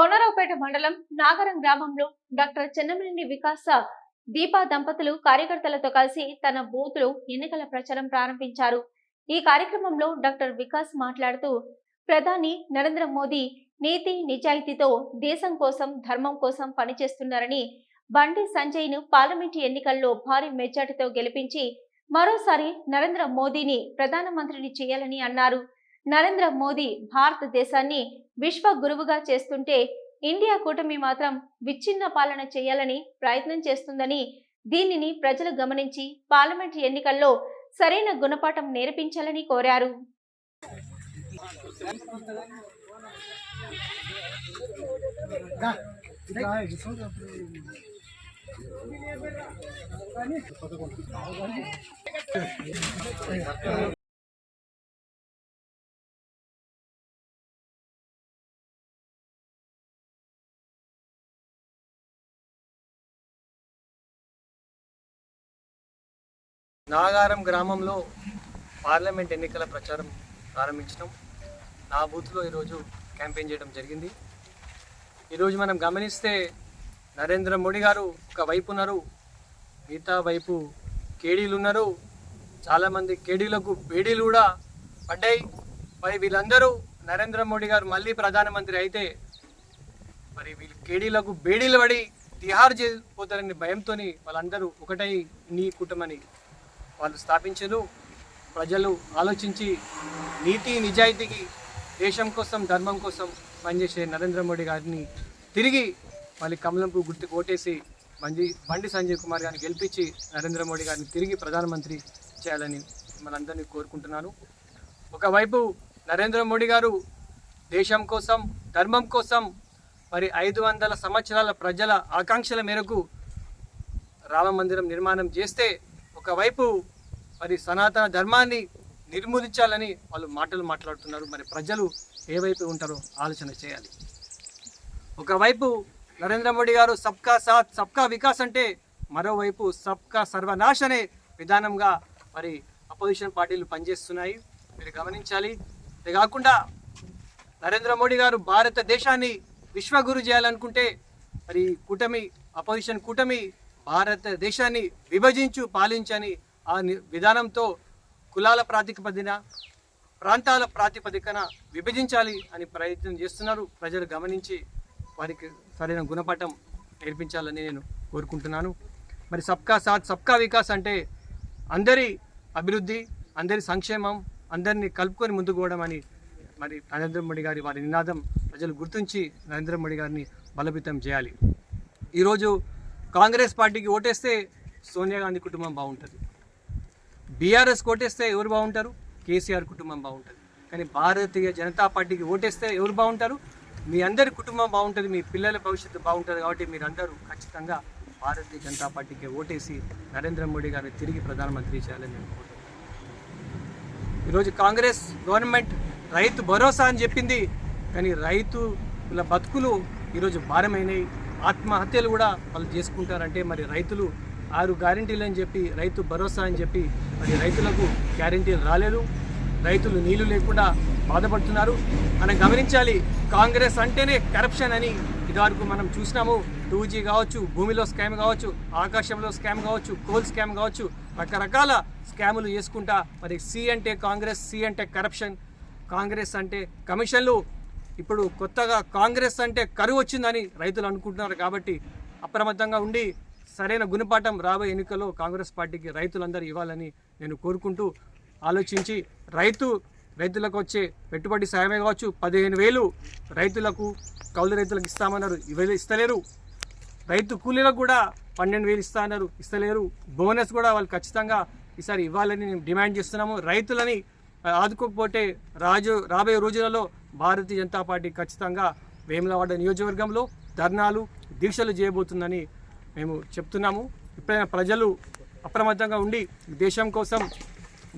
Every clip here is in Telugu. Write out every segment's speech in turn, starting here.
కోనరావుపేట మండలం నాగరం గ్రామంలో డాక్టర్ చెన్నమనేని వికాస దీపా దంపతులు కార్యకర్తలతో కలిసి తన బూత్ ఎన్నికల ప్రచారం ప్రారంభించారు. ఈ కార్యక్రమంలో డాక్టర్ వికాస్ మాట్లాడుతూ ప్రధాని నరేంద్ర మోదీ నీతి నిజాయితీతో దేశం కోసం ధర్మం కోసం పనిచేస్తున్నారని బండి సంజయ్ను పార్లమెంటు ఎన్నికల్లో భారీ మెజార్టీతో గెలిపించి మరోసారి నరేంద్ర మోదీని ప్రధానమంత్రిని చేయాలని అన్నారు. నరేంద్ర మోదీ భారతదేశాన్ని విశ్వ గురువుగా చేస్తుంటే ఇండియా కూటమి మాత్రం విచ్ఛిన్న పాలన చేయాలని ప్రయత్నం చేస్తుందని దీనిని ప్రజలు గమనించి పార్లమెంట్ ఎన్నికల్లో సరైన గుణపాఠం నేర్పించాలని కోరారు. నాగారం గ్రామంలో పార్లమెంట్ ఎన్నికల ప్రచారం ప్రారంభించడం నా బూత్లో ఈరోజు క్యాంపెయిన్ చేయడం జరిగింది. ఈరోజు మనం గమనిస్తే నరేంద్ర మోడీ గారు ఒక వైపు ఉన్నారు మిగతా వైపు కేడీలు ఉన్నారు. చాలామంది కేడీలకు బేడీలు కూడా పడ్డాయి. మరి వీళ్ళందరూ నరేంద్ర మోడీ గారు మళ్ళీ ప్రధానమంత్రి అయితే మరి వీళ్ళు కేడీలకు బేడీలు పడి తిహార్ చేసిపోతారని భయంతో వాళ్ళందరూ ఒకటై నీ కుటుంబని వాళ్ళు స్థాపించారు ప్రజలు ఆలోచించి నీతి నిజాయితీకి దేశం కోసం ధర్మం కోసం పనిచేసే నరేంద్ర మోడీ గారిని తిరిగి మళ్ళీ కమలంపు గుర్తు ఓటేసి మంజీ బండి సంజయ్ కుమార్ గారిని గెలిపించి నరేంద్ర మోడీ గారిని తిరిగి ప్రధానమంత్రి చేయాలని మనందరినీ కోరుకుంటున్నాను. ఒకవైపు నరేంద్ర మోడీ గారు దేశం కోసం ధర్మం కోసం మరి ఐదు వందల సంవత్సరాల ప్రజల ఆకాంక్షల మేరకు రామ మందిరం నిర్మాణం చేస్తే ఒకవైపు మరి సనాతన ధర్మాన్ని నిర్మూలించాలని వాళ్ళు మాటలు మాట్లాడుతున్నారు. మరి ప్రజలు ఏవైపు ఉంటారో ఆలోచన చేయాలి. ఒకవైపు నరేంద్ర మోడీ గారు సబ్కా సాత్ సబ్కా వికాస్ అంటే మరోవైపు సబ్కా సర్వనాశ్ అనే విధానంగా మరి అపోజిషన్ పార్టీలు పనిచేస్తున్నాయి. మీరు గమనించాలి. ఇది కాకుండా నరేంద్ర మోడీ గారు భారతదేశాన్ని విశ్వగురు చేయాలనుకుంటే మరి కూటమి అపోజిషన్ కూటమి భారతదేశాన్ని విభజించు పాలించని ఆ ని- విధానంతో కులాల ప్రాతిపదికన ప్రాంతాల ప్రాతిపదికన విభజించాలి అని ప్రయత్నం చేస్తున్నారు. ప్రజలు గమనించి వారికి సరైన గుణపాఠం నేర్పించాలని నేను కోరుకుంటున్నాను. మరి సబ్కా సాత్ సబ్కా వికాస్ అంటే అందరి అభివృద్ధి అందరి సంక్షేమం అందరినీ కలుపుకొని ముందుకు పోవడం అని మరి నరేంద్ర మోడీ గారి వారి నినాదం ప్రజలు గుర్తించి నరేంద్ర మోడీ గారిని బలపితం చేయాలి. ఈరోజు కాంగ్రెస్ పార్టీకి ఓటేస్తే సోనియా గాంధీ కుటుంబం బాగుంటుంది. బీఆర్ఎస్ ఓటేస్తే ఎవరు బాగుంటారు? కేసీఆర్ కుటుంబం బాగుంటుంది. కానీ భారతీయ జనతా పార్టీకి ఓటేస్తే ఎవరు బాగుంటారు? మీ అందరి కుటుంబం బాగుంటుంది మీ పిల్లల భవిష్యత్తు బాగుంటుంది కాబట్టి మీరందరూ ఖచ్చితంగా భారతీయ జనతా పార్టీకి ఓటేసి నరేంద్ర మోడీ గారిని తిరిగి ప్రధానమంత్రి చేయాలని నేను కోరుతున్నాను. ఈరోజు కాంగ్రెస్ గవర్నమెంట్ రైతు భరోసా అని చెప్పింది కానీ రైతుల బతుకులు ఈరోజు భారమైనవి ఆత్మహత్యలు కూడా వాళ్ళు చేసుకుంటారంటే మరి రైతులు ఆరు గ్యారంటీలు అని చెప్పి రైతు భరోసా అని చెప్పి మరి రైతులకు గ్యారంటీలు రాలేదు. రైతులు నీళ్ళు లేకుండా బాధపడుతున్నారు. మనం గమనించాలి కాంగ్రెస్ అంటేనే కరప్షన్ అని ఇదివరకు మనం చూసినాము. టూ జీ కావచ్చు భూమిలో స్కామ్ కావచ్చు ఆకాశంలో స్కామ్ కావచ్చు కోల్ స్కామ్ కావచ్చు రకరకాల స్కాములు చేసుకుంటా మరి సి అంటే కాంగ్రెస్ సి అంటే కరప్షన్ కాంగ్రెస్ అంటే కమిషన్లు ఇప్పుడు కొత్తగా కాంగ్రెస్ అంటే కరువు వచ్చిందని రైతులు అనుకుంటున్నారు కాబట్టి అప్రమత్తంగా ఉండి సరైన గుణపాఠం రాబోయే ఎన్నికల్లో కాంగ్రెస్ పార్టీకి రైతులందరూ ఇవ్వాలని నేను కోరుకుంటూ ఆలోచించి రైతు రైతులకు వచ్చే పెట్టుబడి సాయమే కావచ్చు. పదిహేను వేలు రైతులకు కౌలు రైతులకు ఇస్తామన్నారు. ఇవే ఇస్తలేరు. రైతు కూలీలకు కూడా పన్నెండు వేలు ఇస్తా అన్నారు ఇస్తలేరు. బోనస్ కూడా వాళ్ళు ఖచ్చితంగా ఈసారి ఇవ్వాలని మేము డిమాండ్ చేస్తున్నాము. రైతులని ఆదుకోకపోతే రాజు రాబోయే రోజులలో భారతీయ జనతా పార్టీ ఖచ్చితంగా వేములవాడ నియోజకవర్గంలో ధర్నాలు దీక్షలు చేయబోతుందని మేము చెప్తున్నాము. ఇప్పుడైనా ప్రజలు అప్రమత్తంగా ఉండి దేశం కోసం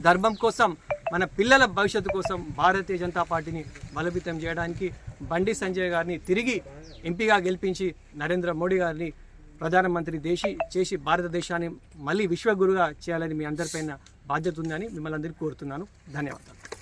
ధర్మం కోసం మన పిల్లల భవిష్యత్తు కోసం భారతీయ జనతా పార్టీని బలోపేతం చేయడానికి బండి సంజయ్ గారిని తిరిగి ఎంపీగా గెలిపించి నరేంద్ర మోడీ గారిని ప్రధానమంత్రి దేశి చేసి భారతదేశాన్ని మళ్ళీ విశ్వగురుగా చేయాలని మీ అందరిపైన బాధ్యత ఉందని మిమ్మల్ని అందరికీ కోరుతున్నాను. ధన్యవాదాలు.